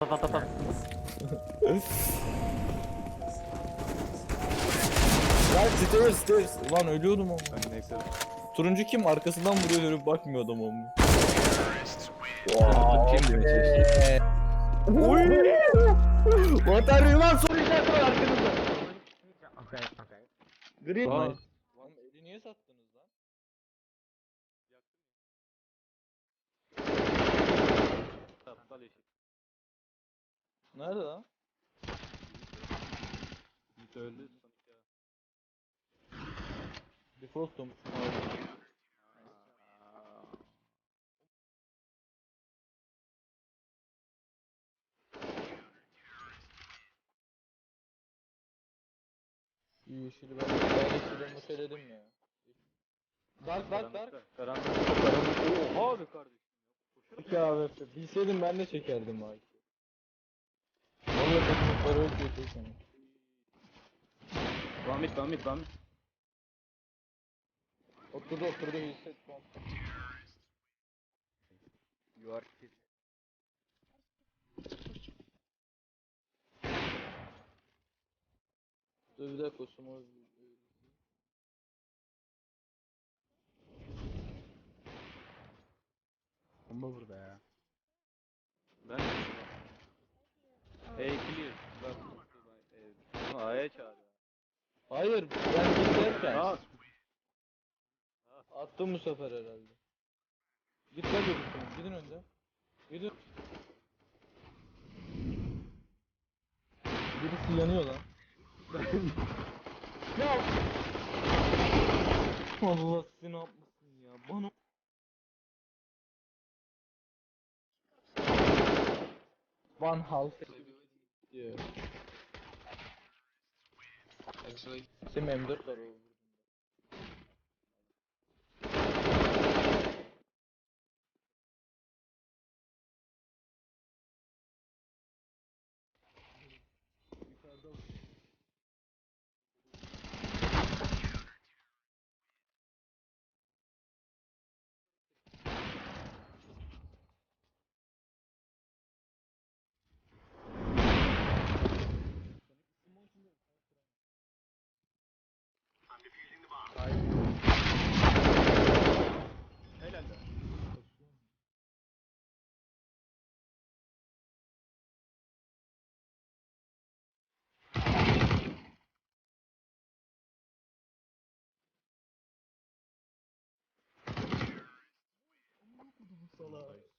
At at at at. Lan stairs stairs. Ulan ölüyordum ama. Neyse. Turuncu kim? Arkasından vuruyor dönüp bakmıyor adam ama. Kim demek istiyorsun? Oy! Batarya lan soru işareti var arkanızda. Gri. Aa. Lan eli niye sattınız lan? Aptal eşit. Nerede lan? Yiğit öldü. Sonic ya. Defrostum. Şu yeşili ben yeşili muteledim ya. Dark dark dark. Karanlık. Karanlık. Oha be kardeşim. İki AWP. Bilseydim ben de çekerdim abi. Vallahi takımları öldürüyor seni. Vamit vamit vamit. Oturdu oturdu hisset. You are kid. Dur bir dakika sumo. Bomba burada ya. Ben Hey clear. Bak. A'ya çağırıyor. Hayır ben giderken Aa. attım bu sefer herhalde. Git ver dedim gidin önde. Gidin. Birisi yanıyor lan. ya. Allah seni yapmasın ya. Bana One half diyor. Actually, Sim M4 var solo.